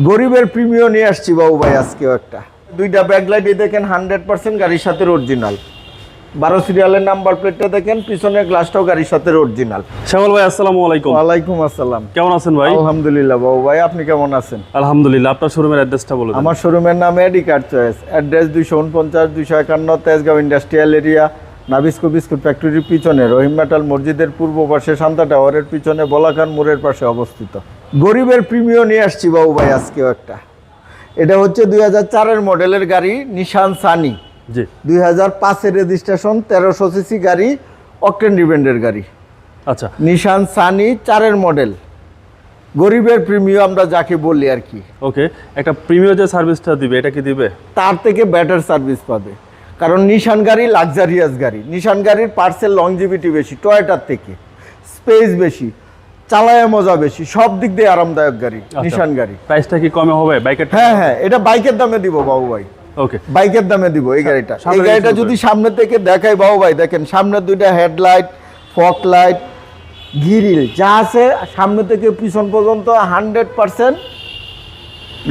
গরিবের প্রিমিয় নিয়ে আসছি বাবু ভাই আজকেও একটা। দুইটা ব্যাকলাইট দেখেন হান্ড্রেড পার্সেন্ট গাড়ির সাথে অরিজিনাল বারো সিরিয়ালের নাম্বার প্লেটটা দেখেন পিছনের গ্লাসটাও গাড়ির সাথে অরিজিনাল শ্যামল ভাই আসসালামু আলাইকুম। ওয়ালাইকুম আসসালাম। কেমন আছেন ভাই? আলহামদুলিল্লাহ বাবু ভাই আপনি কেমন আছেন? আলহামদুলিল্লাহ আপনার শোরুমের অ্যাড্রেসটা বলে দিন। আমার শোরুমের নাম এডি কার চয়েস অ্যাড্রেস দুইশো উনপঞ্চাশ দুইশো একান্ন Tejgaon industrial area Nabisco biscuit ফ্যাক্টরির পিছনে রহিম মেটাল মসজিদের পূর্ব পাশে শান্তা টাওয়ারের পিছনে বলাকান মোড়ের পাশে অবস্থিত। গরিবের প্রিমিয় নিয়ে আসছি বাবু ভাই আজকেও একটা। এটা হচ্ছে দুই হাজার চারের মডেলের গাড়ি নিশান সানি। জি। দুই হাজার পাঁচের রেজিস্ট্রেশন তেরোশো সিসি গাড়ি অকটেন ডিপেন্ডের গাড়ি। আচ্ছা। নিশান সানি চারের মডেল। গরিবের প্রিমিয় আমরা যাকে বলি আর কি। ওকে একটা প্রিমিয়ার যে সার্ভিসটা দিবে এটা কি দিবে? তার থেকে বেটার সার্ভিস পাবে। কারণ নিশান গাড়ি লাক্সারিয়াস গাড়ি। নিশান গাড়ির পার্সেল লংজিভিটি বেশি টয়টার থেকে। স্পেস বেশি। চালায় মজা বেশি সব দিক দিয়ে আরামদায়ক গাড়ি নিশান গাড়ি। প্রাইসটা কি কমে হবে বাইকের হ্যাঁ হ্যাঁ এটা বাইকের দামে দিব বাবু ভাই। ওকে বাইকের দামে দিব এই গাড়িটা। এই গাড়িটা যদি সামনে থেকে দেখাই বাবু ভাই দেখেন সামনে দুইটা হেডলাইট ফক লাইট গিরিল যা আছে সামনে থেকে পিছন পর্যন্ত হান্ড্রেড পার্সেন্ট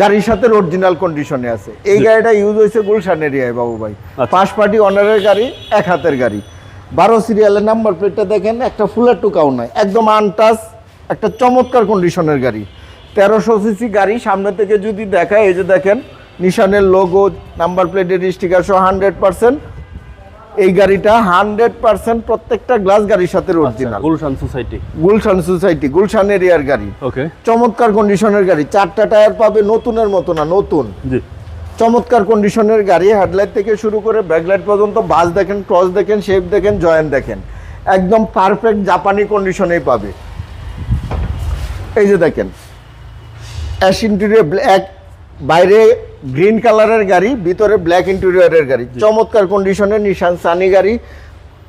গাড়ির সাথে অরিজিনাল কন্ডিশনে আছে। এই গাড়িটা ইউজ হয়েছে গুলশান এরিয়ায় বাবু ভাই। আচ্ছা। পাঁচ পার্টি অনারের গাড়ি এক হাতের গাড়ি। বারো সিরিয়ালের নাম্বার প্লেটটা দেখেন একটা ফুলের টুকাও নয় একদম আনটাস একটা চমৎকার কন্ডিশনের গাড়ি। তেরোশো সিসি গাড়ি সামনে থেকে যদি দেখায় এই যে দেখেন নিশানের লোগো নাম্বার প্লেটের স্টিকার সহ হান্ড্রেড পার্সেন্ট এই গাড়িটা হান্ড্রেড পার্সেন্ট প্রত্যেকটা গ্লাস গাড়ির সাথে original Gulshan society Gulshan society Gulshan এরিয়ার গাড়ি। ওকে চমৎকার কন্ডিশনের গাড়ি। চারটা টায়ার পাবে নতুনের মতো না নতুন। জি। চমৎকার কন্ডিশনের গাড়ি হেডলাইট থেকে শুরু করে ব্যাকলাইট পর্যন্ত বাস দেখেন ক্রস দেখেন শেপ দেখেন জয়েন্ট দেখেন। একদম পারফেক্ট জাপানি কন্ডিশনেই পাবে। এই যে দেখেন অ্যাশ ইন্টেরিয়র ব্ল্যাক বাইরে গ্রিন কালারের গাড়ি ভিতরে ব্ল্যাক ইন্টেরিয়রের গাড়ি। চমৎকার কন্ডিশনের নিশান সানি গাড়ি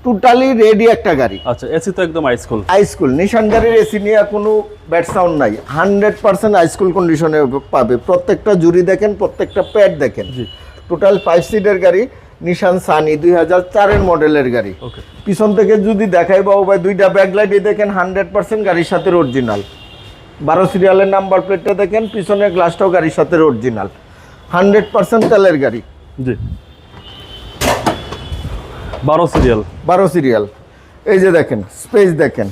টোটালি রেডি একটা গাড়ি। আচ্ছা এসি তো একদম আইসকুল হাইস্কুল নিশান গাড়ির এসি নিয়ে কোনো ব্যাড সাউন্ড নাই। হান্ড্রেড পার্সেন্ট হাইস্কুল কন্ডিশনে পাবে। প্রত্যেকটা জুরি দেখেন প্রত্যেকটা প্যাড দেখেন। টোটাল ফাইভ সিটের গাড়ি নিশান সানি দুই হাজার চারের মডেলের গাড়ি। ওকে পিছন থেকে যদি দেখাই বাবু ভাই দুইটা ব্যাকলাইট দেখেন হান্ড্রেড পার্সেন্ট গাড়ির সাথে অরিজিনাল বারো সিরিয়ালের নাম্বার প্লেটটা দেখেন পিছনের গ্লাসটাও গাড়ির সাথে অরিজিনাল হান্ড্রেড পার্সেন্ট তেলের গাড়ি। জি। বারো সিরিয়াল। বারো সিরিয়াল। এই যে দেখেন স্পেস দেখেন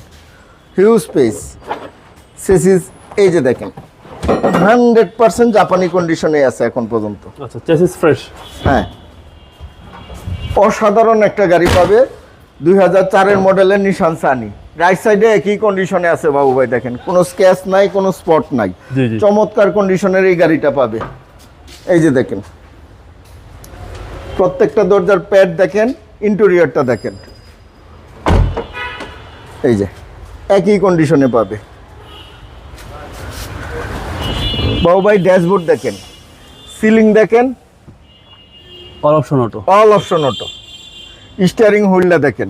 হিউজ স্পেস সেসিস এই যে দেখেন হান্ড্রেড পার্সেন্ট জাপানি কন্ডিশনে আছে এখন পর্যন্ত। আচ্ছা চেসিস ফ্রেশ হ্যাঁ। অসাধারণ একটা গাড়ি পাবে দুই হাজার চারের মডেলের নিশান সানি রাইট সাইডে একই কন্ডিশনে আছে বাবু ভাই দেখেন। কোনো স্ক্যাচ নাই কোনো স্পট নাই। চমৎকার কন্ডিশনের এই গাড়িটা পাবে। এই যে দেখেন। প্রত্যেকটা দরজার প্যাড দেখেন ইন্টেরিয়রটা দেখেন। এই যে একই কন্ডিশনে পাবে। বাবু ভাই ড্যাশবোর্ড দেখেন। সিলিং দেখেন। All option auto all option auto steering হুইলটা দেখেন।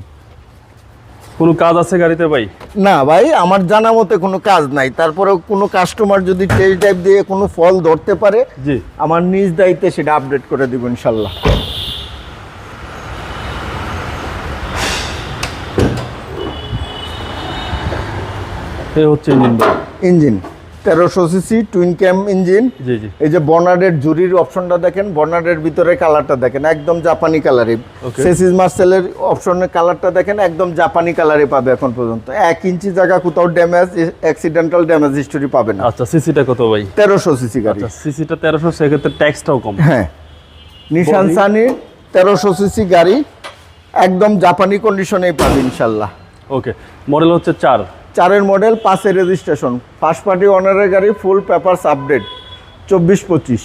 কোনো কাজ আছে গাড়িতে ভাই? না ভাই আমার জানা মতে কোনো কাজ নাই। তারপরেও কোনো কাস্টমার যদি টেস্ট ড্রাইভ দিয়ে কোনো ফল ধরতে পারে জি। আমার নিজ দায়িত্বে সেটা আপডেট করে দেবো ইনশাল্লাহ। এই হচ্ছে ইঞ্জিন ভাই। ইঞ্জিন তেরোশো সিসি টুইন ক্যাম ইঞ্জিন এই যে বর্নার্ডের জুরির অপশনটা দেখেন বর্নার্ডের ভিতরে কালারটা দেখেন একদম জাপানি কালারে Okay. সেসিস মার্সেলের অপশনের কালারটা দেখেন একদম জাপানি কালারে পাবে এখন পর্যন্ত। এক ইঞ্চি জায়গা কোথাও ড্যামেজ অ্যাক্সিডেন্টাল ড্যামেজ হিস্টোরি পাবে না। আচ্ছা সিসিটা কত ভাই? তেরোশো সিসি গাড়ি। আচ্ছা সিসিটা তেরোশো সেক্ষেত্রে ট্যাক্সটাও কম। হ্যাঁ। নিশান? সানি তেরোশো সিসি গাড়ি একদম জাপানি কন্ডিশনেই পাবে ইনশাল্লাহ। ওকে মডেল হচ্ছে চার। চারের মডেল পাঁচের রেজিস্ট্রেশন ফার্স্ট পার্টি অনারের গাড়ি ফুল পেপারস আপডেট চব্বিশ পঁচিশ।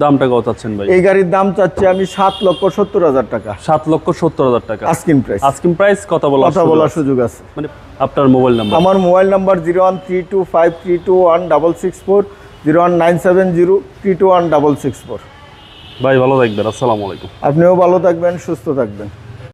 দামটা কত চাচ্ছেন ভাই? এই গাড়ির দাম চাচ্ছি আমি সাত লক্ষ সত্তর হাজার টাকা। সাত লক্ষ সত্তর হাজার টাকা। আস্কিন প্রাইস আজকিম প্রাইস কত বলা কথা বলার সুযোগ আছে। মানে আপনার মোবাইল নাম্বার আমার mobile number zero one three two five three two one double six four zero one nine seven zero three two one double six four. ভাই ভালো থাকবেন। আসসালামু আলাইকুম। আপনিও ভালো থাকবেন সুস্থ থাকবেন।